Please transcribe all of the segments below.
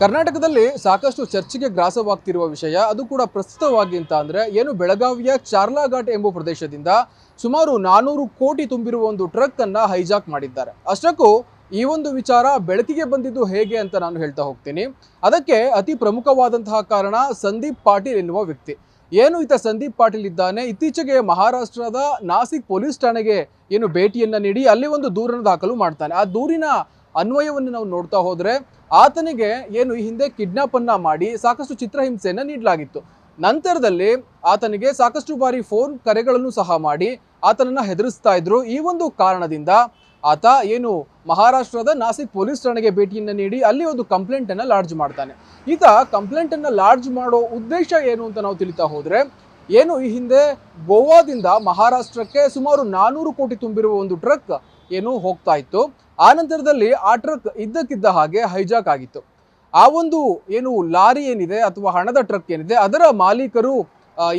ಕರ್ನಾಟಕದಲ್ಲಿ ಸಾಕಷ್ಟು ಚರ್ಚೆಗೆ ಗ್ರಾಸವಾಗ್ತಿರುವ ವಿಷಯ ಅದು ಕೂಡ ಪ್ರಸ್ತುತವಾಗಿ ಅಂತ ಅಂದ್ರೆ ಏನು ಬೆಳಗಾವಿಯ ಚಾರ್ಲಾಘಾಟ್ ಎಂಬ ಪ್ರದೇಶದಿಂದ ಸುಮಾರು ನಾನೂರು ಕೋಟಿ ತುಂಬಿರುವ ಒಂದು ಟ್ರಕ್ ಅನ್ನ ಹೈಜಾಕ್ ಮಾಡಿದ್ದಾರೆ. ಅಷ್ಟಕ್ಕೂ ಈ ಒಂದು ವಿಚಾರ ಬೆಳಕಿಗೆ ಬಂದಿದ್ದು ಹೇಗೆ ಅಂತ ನಾನು ಹೇಳ್ತಾ ಹೋಗ್ತೀನಿ. ಅದಕ್ಕೆ ಅತಿ ಪ್ರಮುಖವಾದಂತಹ ಕಾರಣ ಸಂದೀಪ್ ಪಾಟೀಲ್ ಎನ್ನುವ ವ್ಯಕ್ತಿ. ಏನು ಈತ ಸಂದೀಪ್ ಪಾಟೀಲ್ ಇದ್ದಾನೆ? ಇತ್ತೀಚೆಗೆ ಮಹಾರಾಷ್ಟ್ರದ ನಾಸಿಕ್ ಪೊಲೀಸ್ ಠಾಣೆಗೆ ಏನು ಭೇಟಿಯನ್ನ ನೀಡಿ ಅಲ್ಲಿ ಒಂದು ದೂರನ್ನು ದಾಖಲು ಮಾಡ್ತಾನೆ. ಆ ದೂರಿನ ಅನ್ವಯವನ್ನು ನಾವು ನೋಡ್ತಾ ಹೋದ್ರೆ ಆತನಿಗೆ ಏನು ಈ ಹಿಂದೆ ಕಿಡ್ನಾಪ್ ಅನ್ನ ಮಾಡಿ ಸಾಕಷ್ಟು ಚಿತ್ರಹಿಂಸೆಯನ್ನು ನೀಡಲಾಗಿತ್ತು. ನಂತರದಲ್ಲಿ ಆತನಿಗೆ ಸಾಕಷ್ಟು ಬಾರಿ ಫೋನ್ ಕರೆಗಳನ್ನು ಸಹ ಮಾಡಿ ಆತನನ್ನ ಹೆದರಿಸ್ತಾ ಇದ್ರು. ಈ ಒಂದು ಕಾರಣದಿಂದ ಆತ ಏನು ಮಹಾರಾಷ್ಟ್ರದ ನಾಸಿಕ್ ಪೊಲೀಸ್ ಠಾಣೆಗೆ ಭೇಟಿಯನ್ನು ನೀಡಿ ಅಲ್ಲಿ ಒಂದು ಕಂಪ್ಲೇಂಟ್ ಅನ್ನ ಲಾಡ್ಜ್ ಮಾಡ್ತಾನೆ. ಈತ ಕಂಪ್ಲೇಂಟ್ ಅನ್ನ ಲಾಡ್ಜ್ ಮಾಡೋ ಉದ್ದೇಶ ಏನು ಅಂತ ನಾವು ತಿಳಿತಾ ಹೋದರೆ, ಏನು ಈ ಹಿಂದೆ ಗೋವಾದಿಂದ ಮಹಾರಾಷ್ಟ್ರಕ್ಕೆ ಸುಮಾರು ನಾನೂರು ಕೋಟಿ ತುಂಬಿರುವ ಒಂದು ಟ್ರಕ್ ಏನು ಹೋಗ್ತಾ ಇತ್ತು. ಆ ನಂತರದಲ್ಲಿ ಆ ಟ್ರಕ್ ಇದ್ದಕ್ಕಿದ್ದ ಹಾಗೆ ಹೈಜಾಕ್ ಆಗಿತ್ತು. ಆ ಒಂದು ಏನು ಲಾರಿ ಏನಿದೆ ಅಥವಾ ಹಣದ ಟ್ರಕ್ ಏನಿದೆ ಅದರ ಮಾಲೀಕರು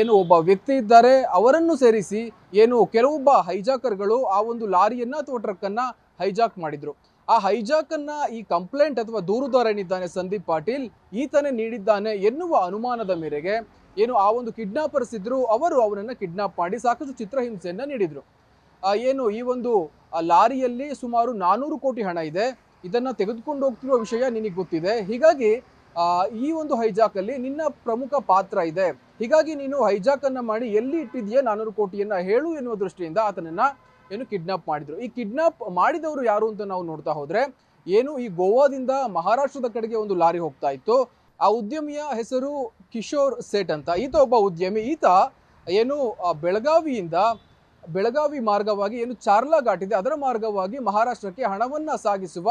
ಏನು ಒಬ್ಬ ವ್ಯಕ್ತಿ ಇದ್ದಾರೆ, ಅವರನ್ನು ಸೇರಿಸಿ ಏನು ಕೆಲವೊಬ್ಬ ಹೈಜಾಕರ್ಗಳು ಆ ಒಂದು ಲಾರಿಯನ್ನ ಅಥವಾ ಟ್ರಕ್ ಅನ್ನ ಹೈಜಾಕ್ ಮಾಡಿದ್ರು. ಆ ಹೈಜಾಕ್ ಅನ್ನ ಈ ಕಂಪ್ಲೇಂಟ್ ಅಥವಾ ದೂರುದಾರ ಏನಿದ್ದಾನೆ ಸಂದೀಪ್ ಪಾಟೀಲ್, ಈತನೇ ನೀಡಿದ್ದಾನೆ ಎನ್ನುವ ಅನುಮಾನದ ಮೇರೆಗೆ ಏನು ಆ ಒಂದು ಕಿಡ್ನಾಪರ್ಸ್ ಇದ್ರು ಅವರು ಅವನನ್ನ ಕಿಡ್ನಾಪ್ ಮಾಡಿ ಸಾಕಷ್ಟು ಚಿತ್ರಹಿಂಸೆಯನ್ನ ನೀಡಿದ್ರು. ಏನು, ಈ ಒಂದು ಲಾರಿಯಲ್ಲಿ ಸುಮಾರು ನಾನೂರು ಕೋಟಿ ಹಣ ಇದೆ. ಇದನ್ನ ತೆಗೆದುಕೊಂಡು ಹೋಗ್ತಿರುವ ವಿಷಯ ನಿನಗೆ ಗೊತ್ತಿದೆ. ಹೀಗಾಗಿ ಈ ಒಂದು ಹೈಜಾಕ್ ಅಲ್ಲಿ ನಿನ್ನ ಪ್ರಮುಖ ಪಾತ್ರ ಇದೆ. ಹೀಗಾಗಿ ನೀನು ಹೈಜಾಕ್ ಅನ್ನ ಮಾಡಿ ಎಲ್ಲಿ ಇಟ್ಟಿದೆಯಾ ನಾನೂರು ಕೋಟಿಯನ್ನ ಹೇಳು ಎನ್ನುವ ದೃಷ್ಟಿಯಿಂದ ಆತನನ್ನ, ಏನು ಕಿಡ್ನಾಪ್ ಮಾಡಿದ್ರು. ಈ ಕಿಡ್ನಾಪ್ ಮಾಡಿದವರು ಯಾರು ಅಂತ ನಾವು ನೋಡ್ತಾ ಹೋದರೆ, ಏನು, ಈ ಗೋವಾದಿಂದ ಮಹಾರಾಷ್ಟ್ರದ ಕಡೆಗೆ ಒಂದು ಲಾರಿ ಹೋಗ್ತಾ ಇತ್ತು. ಆ ಉದ್ಯಮಿಯ ಹೆಸರು ಕಿಶೋರ್ ಸೇಟ್ ಅಂತ. ಈತ ಒಬ್ಬ ಉದ್ಯಮಿ. ಈತ, ಏನು ಬೆಳಗಾವಿಯಿಂದ ಬೆಳಗಾವಿ ಮಾರ್ಗವಾಗಿ ಏನು ಚಾರ್ಲಾ ಘಾಟ್ ಇದೆ, ಅದರ ಮಾರ್ಗವಾಗಿ ಮಹಾರಾಷ್ಟ್ರಕ್ಕೆ ಹಣವನ್ನು ಸಾಗಿಸುವ,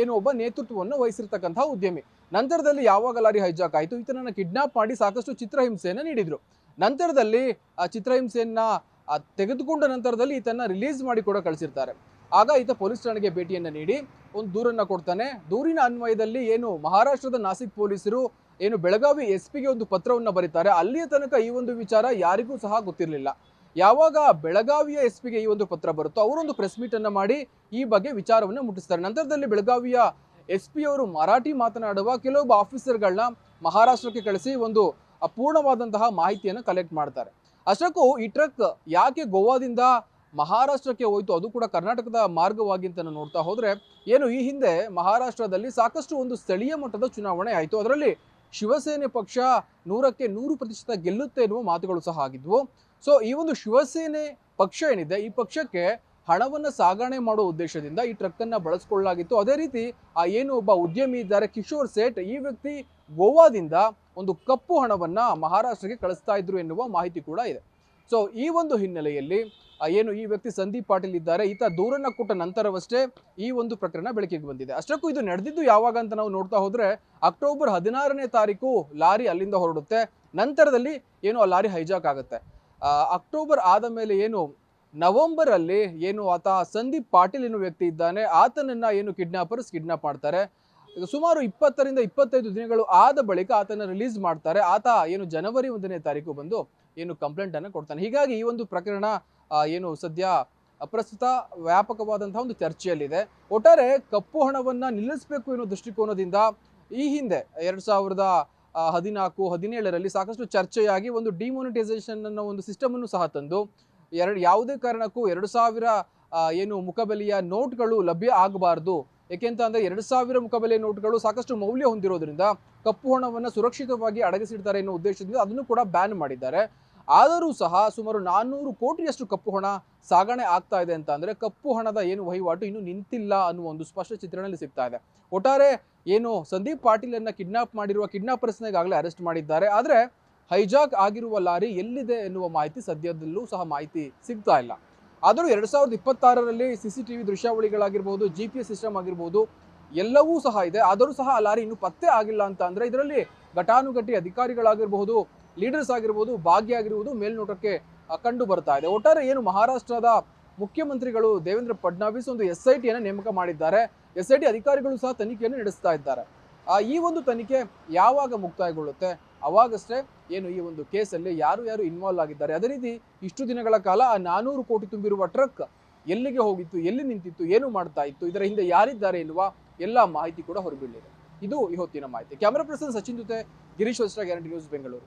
ಏನು ಒಬ್ಬ ನೇತೃತ್ವವನ್ನು ವಹಿಸಿರ್ತಕ್ಕಂತಹ ಉದ್ಯಮಿ. ನಂತರದಲ್ಲಿ ಯಾವಾಗ ಲಾರಿ ಹೈಜಾಕ್ ಆಯಿತು? ಈತನನ್ನು ಕಿಡ್ನಾಪ್ ಮಾಡಿ ಸಾಕಷ್ಟು ಚಿತ್ರಹಿಂಸೆಯನ್ನು ನೀಡಿದ್ರು. ನಂತರದಲ್ಲಿ ಆ ಚಿತ್ರಹಿಂಸೆಯನ್ನ ತೆಗೆದುಕೊಂಡ ನಂತರದಲ್ಲಿ ಈತನ ರಿಲೀಸ್ ಮಾಡಿ ಕೂಡ ಕಳಿಸಿರ್ತಾರೆ. ಆಗ ಈತ ಪೊಲೀಸ್ ಠಾಣೆಗೆ ಭೇಟಿಯನ್ನ ನೀಡಿ, ಒಂದು ದೂರನ್ನ ಕೊಡ್ತಾನೆ. ದೂರಿನ ಅನ್ವಯದಲ್ಲಿ ಏನು ಮಹಾರಾಷ್ಟ್ರದ ನಾಸಿಕ್ ಪೊಲೀಸರು, ಏನು ಬೆಳಗಾವಿ ಎಸ್ ಪಿಗೆ ಒಂದು ಪತ್ರವನ್ನು ಬರೀತಾರೆ. ಅಲ್ಲಿಯ ತನಕ ಈ ಒಂದು ವಿಚಾರ ಯಾರಿಗೂ ಸಹ ಗೊತ್ತಿರಲಿಲ್ಲ. ಯಾವಾಗ ಬೆಳಗಾವಿಯ ಎಸ್ ಪಿಗೆ ಈ ಒಂದು ಪತ್ರ ಬರುತ್ತೋ ಅವರೊಂದು ಪ್ರೆಸ್ ಮೀಟ್ ಅನ್ನ ಮಾಡಿ ಈ ಬಗ್ಗೆ ವಿಚಾರವನ್ನು ಮುಟ್ಟಿಸ್ತಾರೆ. ನಂತರದಲ್ಲಿ ಬೆಳಗಾವಿಯ ಎಸ್ ಪಿ ಅವರು ಮರಾಠಿ ಮಾತನಾಡುವ ಕೆಲವೊಬ್ಬ ಆಫೀಸರ್ಗಳನ್ನ ಮಹಾರಾಷ್ಟ್ರಕ್ಕೆ ಕಳಿಸಿ ಒಂದು ಅಪೂರ್ಣವಾದಂತಹ ಮಾಹಿತಿಯನ್ನು ಕಲೆಕ್ಟ್ ಮಾಡ್ತಾರೆ. ಅಷ್ಟಕ್ಕೂ ಈ ಟ್ರಕ್ ಯಾಕೆ ಗೋವಾದಿಂದ ಮಹಾರಾಷ್ಟ್ರಕ್ಕೆ ಹೋಯ್ತು? ಅದು ಕೂಡ ಕರ್ನಾಟಕದ ಮಾರ್ಗವಾಗಿ ಅಂತ ನೋಡ್ತಾ ಹೋದರೆ, ಏನು ಈ ಹಿಂದೆ ಮಹಾರಾಷ್ಟ್ರದಲ್ಲಿ ಸಾಕಷ್ಟು ಒಂದು ಸ್ಥಳೀಯ ಮಟ್ಟದ ಚುನಾವಣೆ ಆಯಿತು. ಅದರಲ್ಲಿ ಶಿವಸೇನೆ ಪಕ್ಷ ನೂರಕ್ಕೆ ನೂರು ಪ್ರತಿಶತ ಗೆಲ್ಲುತ್ತೆ ಎನ್ನುವ ಮಾತುಗಳು ಸಹ ಆಗಿದ್ವು. ಸೊ ಈ ಒಂದು ಶಿವಸೇನೆ ಪಕ್ಷ ಏನಿದೆ, ಈ ಪಕ್ಷಕ್ಕೆ ಹಣವನ್ನು ಸಾಗಣೆ ಮಾಡೋ ಉದ್ದೇಶದಿಂದ ಈ ಟ್ರಕ್ ಅನ್ನ ಬಳಸ್ಕೊಳ್ಳಲಾಗಿತ್ತು. ಅದೇ ರೀತಿ, ಆ ಏನು ಒಬ್ಬ ಉದ್ಯಮಿ ಇದ್ದಾರೆ, ಕಿಶೋರ್ ಸೇಠ್, ಈ ವ್ಯಕ್ತಿ ಗೋವಾದಿಂದ ಒಂದು ಕಪ್ಪು ಹಣವನ್ನ ಮಹಾರಾಷ್ಟ್ರಕ್ಕೆ ಕಳಿಸ್ತಾ ಇದ್ರು ಎನ್ನುವ ಮಾಹಿತಿ ಕೂಡ ಇದೆ. ಸೊ ಈ ಒಂದು ಹಿನ್ನೆಲೆಯಲ್ಲಿ ಏನು ಈ ವ್ಯಕ್ತಿ ಸಂದೀಪ್ ಪಾಟೀಲ್ ಇದ್ದಾರೆ, ಈತ ದೂರನ್ನ ಕೊಟ್ಟ ನಂತರವಷ್ಟೇ ಈ ಒಂದು ಪ್ರಕರಣ ಬೆಳಕಿಗೆ ಬಂದಿದೆ. ಅಷ್ಟಕ್ಕೂ ಇದು ನಡೆದಿದ್ದು ಯಾವಾಗ ಅಂತ ನಾವು ನೋಡ್ತಾ ಹೋದ್ರೆ, ಅಕ್ಟೋಬರ್ ಹದಿನಾರನೇ ತಾರೀಕು ಲಾರಿ ಅಲ್ಲಿಂದ ಹೊರಡುತ್ತೆ. ನಂತರದಲ್ಲಿ ಏನು ಆ ಲಾರಿ ಹೈಜಾಕ್ ಆಗುತ್ತೆ. ಅಕ್ಟೋಬರ್ ಆದ ಮೇಲೆ ಏನು ನವೆಂಬರ್ ಅಲ್ಲಿ ಏನು ಆತ ಸಂದೀಪ್ ಪಾಟೀಲ್ ಎನ್ನುವ ವ್ಯಕ್ತಿ ಇದ್ದಾನೆ. ಆತನನ್ನ ಏನು ಕಿಡ್ನಾಪರ್ಸ್ ಕಿಡ್ನಾಪ್ ಮಾಡ್ತಾರೆ. ಸುಮಾರು ಇಪ್ಪತ್ತರಿಂದ ಇಪ್ಪತ್ತೈದು ದಿನಗಳು ಆದ ಬಳಿಕ ಆತನ ರಿಲೀಸ್ ಮಾಡ್ತಾರೆ. ಆತ ಏನು ಜನವರಿ ಒಂದನೇ ತಾರೀಕು ಬಂದು ಏನು ಕಂಪ್ಲೇಂಟ್ ಅನ್ನ ಕೊಡ್ತಾನೆ. ಹೀಗಾಗಿ ಈ ಒಂದು ಪ್ರಕರಣ ಏನು ಸದ್ಯ ಪ್ರಸ್ತುತ ವ್ಯಾಪಕವಾದಂತಹ ಒಂದು ಚರ್ಚೆಯಲ್ಲಿದೆ. ಒಟ್ಟಾರೆ ಕಪ್ಪು ಹಣವನ್ನ ನಿಲ್ಲಿಸಬೇಕು ಎನ್ನುವ ದೃಷ್ಟಿಕೋನದಿಂದ ಈ ಹಿಂದೆ ಎರಡ್ ಸಾವಿರದ ಹದಿನಾಲ್ಕು, ಹದಿನೇಳರಲ್ಲಿ ಸಾಕಷ್ಟು ಚರ್ಚೆಯಾಗಿ ಒಂದು ಡಿಮೋನಿಟೈಸೇಷನ್ ಅನ್ನೋ ಒಂದು ಸಿಸ್ಟಮನ್ನು ಸಹ ತಂದು, ಎರಡು, ಯಾವುದೇ ಕಾರಣಕ್ಕೂ ಎರಡು ಸಾವಿರ ಏನು ಮುಖಬೆಲೆಯ ನೋಟ್ಗಳು ಲಭ್ಯ ಆಗಬಾರ್ದು. ಏಕೆಂತ ಅಂದರೆ ಎರಡು ಸಾವಿರ ಮುಖಬೆಲೆಯ ನೋಟ್ಗಳು ಸಾಕಷ್ಟು ಮೌಲ್ಯ ಹೊಂದಿರೋದ್ರಿಂದ ಕಪ್ಪು ಹಣವನ್ನು ಸುರಕ್ಷಿತವಾಗಿ ಅಡಗಿಸಿಡ್ತಾರೆ ಎನ್ನುವ ಉದ್ದೇಶದಿಂದ ಅದನ್ನು ಕೂಡ ಬ್ಯಾನ್ ಮಾಡಿದ್ದಾರೆ. ಆದರೂ ಸಹ ಸುಮಾರು ನಾನ್ನೂರು ಕೋಟಿಯಷ್ಟು ಕಪ್ಪು ಹಣ ಸಾಗಣೆ ಆಗ್ತಾ ಇದೆ ಅಂತ ಅಂದ್ರೆ ಕಪ್ಪು ಹಣದ ಏನು ವಹಿವಾಟು ಇನ್ನು ನಿಂತಿಲ್ಲ ಅನ್ನುವ ಒಂದು ಸ್ಪಷ್ಟ ಚಿತ್ರಣದಲ್ಲಿ ಸಿಗ್ತಾ ಇದೆ. ಒಟ್ಟಾರೆ ಏನು ಸಂದೀಪ್ ಪಾಟೀಲನ್ನು ಕಿಡ್ನಾಪ್ ಮಾಡಿರುವ ಕಿಡ್ನಾಪರ್ಸ್ನ ಈಗಾಗಲೇ ಅರೆಸ್ಟ್ ಮಾಡಿದ್ದಾರೆ. ಆದರೆ ಹೈಜಾಕ್ ಆಗಿರುವ ಲಾರಿ ಎಲ್ಲಿದೆ ಎನ್ನುವ ಮಾಹಿತಿ ಸದ್ಯದಲ್ಲೂ ಸಹ ಮಾಹಿತಿ ಸಿಗ್ತಾ ಇಲ್ಲ. ಆದರೂ ಎರಡು ಸಾವಿರದ ಇಪ್ಪತ್ತಾರರಲ್ಲಿ ಸಿ ಸಿ ಟಿ ವಿ ದೃಶ್ಯಾವಳಿಗಳಾಗಿರ್ಬೋದು ಜಿ ಪಿ ಎಸ್ ಸಿಸ್ಟಮ್ ಆಗಿರ್ಬೋದು, ಎಲ್ಲವೂ ಸಹ ಇದೆ. ಆದರೂ ಸಹ ಆ ಲಾರಿ ಇನ್ನೂ ಪತ್ತೆ ಆಗಿಲ್ಲ ಅಂತ ಅಂದ್ರೆ ಇದರಲ್ಲಿ ಘಟಾನುಘಟಿ ಅಧಿಕಾರಿಗಳಾಗಿರಬಹುದು ಲೀಡರ್ಸ್ ಆಗಿರ್ಬೋದು ಭಾಗಿಯಾಗಿರುವುದು ಮೇಲ್ನೋಟಕ್ಕೆ ಆ, ಕಂಡು ಬರ್ತಾ ಇದೆ. ಒಟ್ಟಾರೆ ಏನು ಮಹಾರಾಷ್ಟ್ರದ ಮುಖ್ಯಮಂತ್ರಿಗಳು ದೇವೇಂದ್ರ ಫಡ್ನವೀಸ್ ಒಂದು ಎಸ್ ಐ ಟಿಯನ್ನು ನೇಮಕ ಮಾಡಿದ್ದಾರೆ. ಎಸ್ ಐ ಟಿ ಅಧಿಕಾರಿಗಳು ಸಹ ತನಿಖೆಯನ್ನು ನಡೆಸ್ತಾ ಇದ್ದಾರೆ. ಆ, ಈ ಒಂದು ತನಿಖೆ ಯಾವಾಗ ಮುಕ್ತಾಯಗೊಳ್ಳುತ್ತೆ? ಅವಾಗಷ್ಟೇ ಏನು ಈ ಒಂದು ಕೇಸಲ್ಲಿ ಯಾರು ಯಾರು ಇನ್ವಾಲ್ವ್ ಆಗಿದ್ದಾರೆ? ಅದೇ ರೀತಿ ಇಷ್ಟು ದಿನಗಳ ಕಾಲ ಆ ನಾನೂರು ಕೋಟಿ ತುಂಬಿರುವ ಟ್ರಕ್ ಎಲ್ಲಿಗೆ ಹೋಗಿತ್ತು ಎಲ್ಲಿ ನಿಂತಿತ್ತು ಏನು ಮಾಡ್ತಾ ಇತ್ತು ಇದರ ಹಿಂದೆ ಯಾರಿದ್ದಾರೆ ಎನ್ನುವ ಎಲ್ಲ ಮಾಹಿತಿ ಕೂಡ ಹೊರಬೀಳಿದೆ ಇದು ಇವತ್ತಿನ ಮಾಹಿತಿ. ಕ್ಯಾಮರಾ ಪರ್ಸನ್ ಸಚಿನ್ ಜೊತೆ Girish Vastra guarantee news Bengaluru.